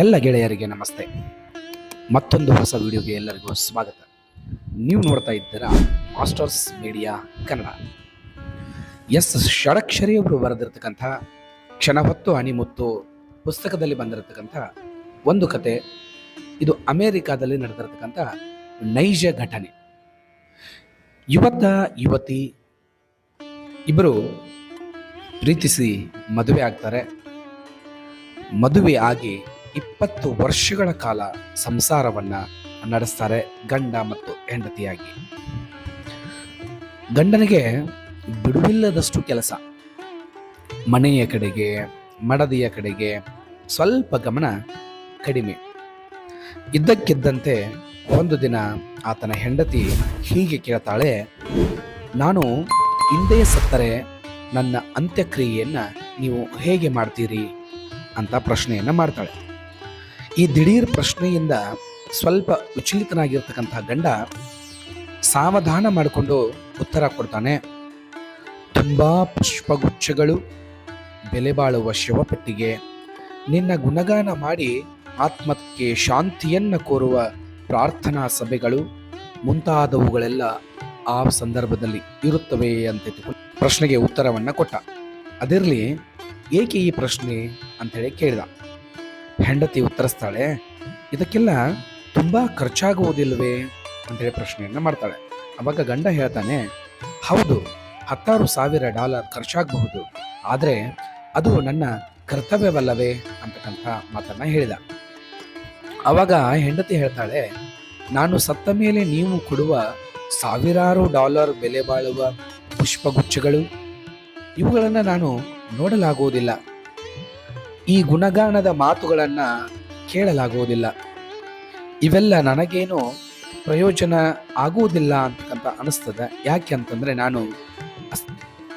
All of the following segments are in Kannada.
ಎಲ್ಲ ಗೆಳೆಯರಿಗೆ ನಮಸ್ತೆ. ಮತ್ತೊಂದು ಹೊಸ ವಿಡಿಯೋಗೆ ಎಲ್ಲರಿಗೂ ಸ್ವಾಗತ. ನೀವು ನೋಡ್ತಾ ಇದ್ದೀರಾ masters media Kannada. S Shadakshari ಅವರು ಬರೆದಿರ್ತಕ್ಕಂಥ, ಕ್ಷಣ ಹೊತ್ತು ಅಣಿಮುತ್ತು ಪುಸ್ತಕದಲ್ಲಿ ಬಂದಿರತಕ್ಕಂಥ ಒಂದು ಕತೆ. ಇದು ಅಮೇರಿಕಾದಲ್ಲಿ ನಡೆದಿರತಕ್ಕಂಥ ನೈಜ ಘಟನೆ. ಯುವತ ಯುವತಿ ಇಬ್ಬರು ಪ್ರೀತಿಸಿ ಮದುವೆ ಆಗ್ತಾರೆ. ಮದುವೆ ಆಗಿ ಇಪ್ಪತ್ತು ವರ್ಷಗಳ ಕಾಲ ಸಂಸಾರವನ್ನ ನಡೆಸ್ತಾರೆ ಗಂಡ ಮತ್ತು ಹೆಂಡತಿಯಾಗಿ. ಗಂಡನಿಗೆ ಬಿಡುವಿಲ್ಲದಷ್ಟು ಕೆಲಸ. ಮನೆಯ ಕಡೆಗೆ, ಮಡದಿಯ ಕಡೆಗೆ ಸ್ವಲ್ಪ ಗಮನ ಕಡಿಮೆ. ಇದ್ದಕ್ಕಿದ್ದಂತೆ ಒಂದು ದಿನ ಆತನ ಹೆಂಡತಿ ಹೀಗೆ ಕೇಳ್ತಾಳೆ, ನಾನು ಹಿಂದೆ ಸತ್ತರೆ, ನನ್ನ ಅಂತ್ಯಕ್ರಿಯೆಯನ್ನ ನೀವು ಹೇಗೆ ಮಾಡ್ತೀರಿ? ಅಂತ ಪ್ರಶ್ನೆಯನ್ನು ಮಾಡ್ತಾಳೆ. ಈ ದಿಢೀರ್ ಪ್ರಶ್ನೆಯಿಂದ ಸ್ವಲ್ಪ ವಿಚಲಿತನಾಗಿರ್ತಕ್ಕಂಥ ಗಂಡ ಸಾವಧಾನ ಮಾಡಿಕೊಂಡು ಉತ್ತರ ಕೊಡ್ತಾನೆ. ತುಂಬಾ ಪುಷ್ಪಗುಚ್ಛಗಳು, ಬೆಲೆ ಬಾಳುವ ಶವಪೆಟ್ಟಿಗೆ, ನಿನ್ನ ಗುಣಗಾನ ಮಾಡಿ ಆತ್ಮಕ್ಕೆ ಶಾಂತಿಯನ್ನು ಕೋರುವ ಪ್ರಾರ್ಥನಾ ಸಭೆಗಳು ಮುಂತಾದವುಗಳೆಲ್ಲ ಆ ಸಂದರ್ಭದಲ್ಲಿ ಇರುತ್ತವೆ ಅಂತ ಪ್ರಶ್ನೆಗೆ ಉತ್ತರವನ್ನು ಕೊಟ್ಟ. ಅದಿರಲಿ ಏಕೆ ಈ ಪ್ರಶ್ನೆ ಅಂತೇಳಿ ಕೇಳಿದ. ಹೆಂಡತಿ ಉತ್ತರಿಸ್ತಾಳೆ, ಇದಕ್ಕೆಲ್ಲ ತುಂಬ ಖರ್ಚಾಗುವುದಿಲ್ಲವೇ ಅಂತೇಳಿ ಪ್ರಶ್ನೆಯನ್ನು ಮಾಡ್ತಾಳೆ. ಅವಾಗ ಗಂಡ ಹೇಳ್ತಾನೆ, ಹೌದು, ಹತ್ತಾರು ಸಾವಿರ ಡಾಲರ್ ಖರ್ಚಾಗಬಹುದು, ಆದರೆ ಅದು ನನ್ನ ಕರ್ತವ್ಯವಲ್ಲವೇ? ಅಂತಕ್ಕಂಥ ಮಾತನ್ನ ಹೇಳಿದ. ಅವಾಗ ಹೆಂಡತಿ ಹೇಳ್ತಾಳೆ, ನಾನು ಸತ್ತ ಮೇಲೆ ನೀವು ಕೊಡುವ ಸಾವಿರಾರು ಡಾಲರ್ ಬೆಲೆ ಬಾಳುವ ಪುಷ್ಪಗುಚ್ಛಗಳು, ಇವುಗಳನ್ನು ನಾನು ನೋಡಲಾಗುವುದಿಲ್ಲ. ಈ ಗುಣಗಾನದ ಮಾತುಗಳನ್ನು ಕೇಳಲಾಗುವುದಿಲ್ಲ. ಇವೆಲ್ಲ ನನಗೇನು ಪ್ರಯೋಜನ ಆಗುವುದಿಲ್ಲ ಅಂತಕ್ಕಂತ ಅನಿಸ್ತದೆ. ಯಾಕೆ ಅಂತಂದರೆ ನಾನು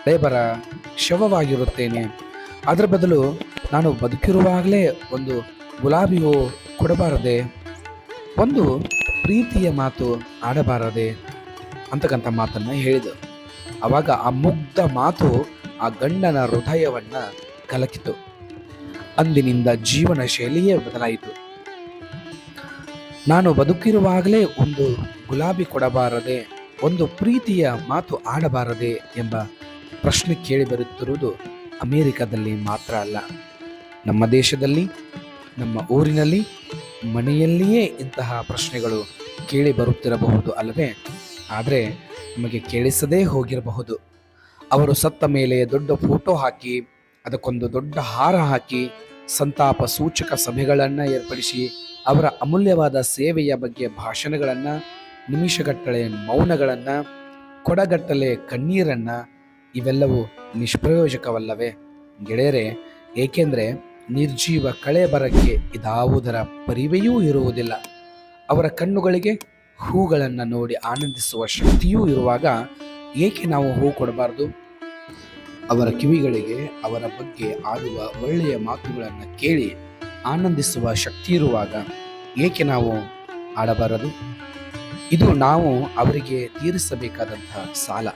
ಲೇಬರ ಶವವಾಗಿರುತ್ತೇನೆ. ಅದರ ಬದಲು ನಾನು ಬದುಕಿರುವಾಗಲೇ ಒಂದು ಗುಲಾಬಿ ಹೂ ಕೊಡಬಾರದೆ, ಒಂದು ಪ್ರೀತಿಯ ಮಾತು ಆಡಬಾರದೆ ಅಂತಕ್ಕಂಥ ಮಾತನ್ನು ಹೇಳಿದರು ಆವಾಗ ಆ ಮುಗ್ಧ ಮಾತು ಆ ಗಂಡನ ಹೃದಯವನ್ನು ಕಲಕಿತು ಅಂದಿನಿಂದ ಜೀವನ ಶೈಲಿಯೇ ಬದಲಾಯಿತು. ನಾನು ಬದುಕಿರುವಾಗಲೇ ಒಂದು ಗುಲಾಬಿ ಕೊಡಬಾರದೆ, ಒಂದು ಪ್ರೀತಿಯ ಮಾತು ಆಡಬಾರದೆ ಎಂಬ ಪ್ರಶ್ನೆ ಕೇಳಿಬರುತ್ತಿರುವುದು ಅಮೇರಿಕಾದಲ್ಲಿ ಮಾತ್ರ ಅಲ್ಲ. ನಮ್ಮ ದೇಶದಲ್ಲಿ, ನಮ್ಮ ಊರಿನಲ್ಲಿ, ಮನೆಯಲ್ಲಿಯೇ ಇಂತಹ ಪ್ರಶ್ನೆಗಳು ಕೇಳಿ ಬರುತ್ತಿರಬಹುದು ಅಲ್ಲವೇ? ಆದರೆ ನಮಗೆ ಕೇಳಿಸದೇ ಹೋಗಿರಬಹುದು. ಅವರು ಸತ್ತ ಮೇಲೆ ದೊಡ್ಡ ಫೋಟೋ ಹಾಕಿ, ಅದಕ್ಕೊಂದು ದೊಡ್ಡ ಹಾರ ಹಾಕಿ ಸಂತಾಪ ಸೂಚಕ ಸಭೆಗಳನ್ನು ಏರ್ಪಡಿಸಿ ಅವರ ಅಮೂಲ್ಯವಾದ ಸೇವೆಯ ಬಗ್ಗೆ ಭಾಷಣಗಳನ್ನು, ನಿಮಿಷಗಟ್ಟಲೆ ಮೌನಗಳನ್ನು, ಕೊಡಗಟ್ಟಲೆ ಕಣ್ಣೀರನ್ನು ಇವೆಲ್ಲವೂ ನಿಷ್ಪ್ರಯೋಜಕವಲ್ಲವೇ? ಗೆಳೆಯರೆ, ಏಕೆಂದರೆ ನಿರ್ಜೀವ ಕಳೆ ಬರಕ್ಕೆ ಇದಾವುದರ ಪರಿವೆಯೂ ಇರುವುದಿಲ್ಲ. ಅವರ ಕಣ್ಣುಗಳಿಗೆ ಹೂಗಳನ್ನು ನೋಡಿ ಆನಂದಿಸುವ ಶಕ್ತಿಯೂ ಇರುವಾಗ ಏಕೆ ನಾವು ಹೂ ಕೊಡಬಾರದು? ಅವರ ಕಿವಿಗಳಿಗೆ ಅವರ ಬಗ್ಗೆ ಆಡುವ ಒಳ್ಳೆಯ ಮಾತುಗಳನ್ನು ಕೇಳಿ ಆನಂದಿಸುವ ಶಕ್ತಿ ಇರುವಾಗ ಏಕೆ ನಾವು ಆಡಬಾರದು? ಇದು ನಾವು ಅವರಿಗೆ ತೀರಿಸಬೇಕಾದಂತಹ ಸಾಲ.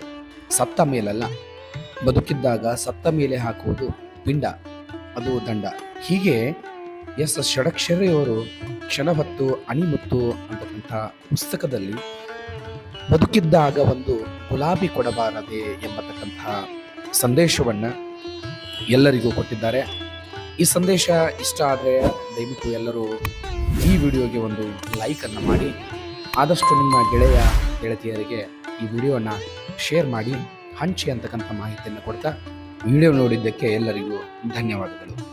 ಸತ್ತ ಮೇಲಲ್ಲ. ಬದುಕಿದ್ದಾಗ ಸತ್ತ ಮೇಲೆ ಹಾಕುವುದು ಪಿಂಡ, ಅದು ದಂಡ. ಹೀಗೆ ಎಸ್ ಎಸ್ ಷಡಕ್ಷರೆಯವರು ಕ್ಷಣ ಹೊತ್ತು ಅಣಿಮುತ್ತು ಅಂತಕ್ಕಂಥ ಪುಸ್ತಕದಲ್ಲಿ ಬದುಕಿದ್ದಾಗ ಒಂದು ಗುಲಾಬಿ ಕೊಡಬಾರದೆ ಎಂಬತಕ್ಕಂಥ ಸಂದೇಶವನ್ನು ಎಲ್ಲರಿಗೂ ಕೊಟ್ಟಿದ್ದಾರೆ. ಈ ಸಂದೇಶ ಇಷ್ಟ ಆದರೆ ದಯವಿಟ್ಟು ಎಲ್ಲರೂ ಈ ವಿಡಿಯೋಗೆ ಒಂದು ಲೈಕನ್ನು ಮಾಡಿ. ಆದಷ್ಟು ನಿಮ್ಮ ಗೆಳೆಯ, ಗೆಳತಿಯರಿಗೆ ಈ ವಿಡಿಯೋನ ಶೇರ್ ಮಾಡಿ. ಹಂಚಿ ಅಂತಕ್ಕಂಥ ಮಾಹಿತಿಯನ್ನು ಕೊಡ್ತಾ, ವಿಡಿಯೋ ನೋಡಿದ್ದಕ್ಕೆ ಎಲ್ಲರಿಗೂ ಧನ್ಯವಾದಗಳು.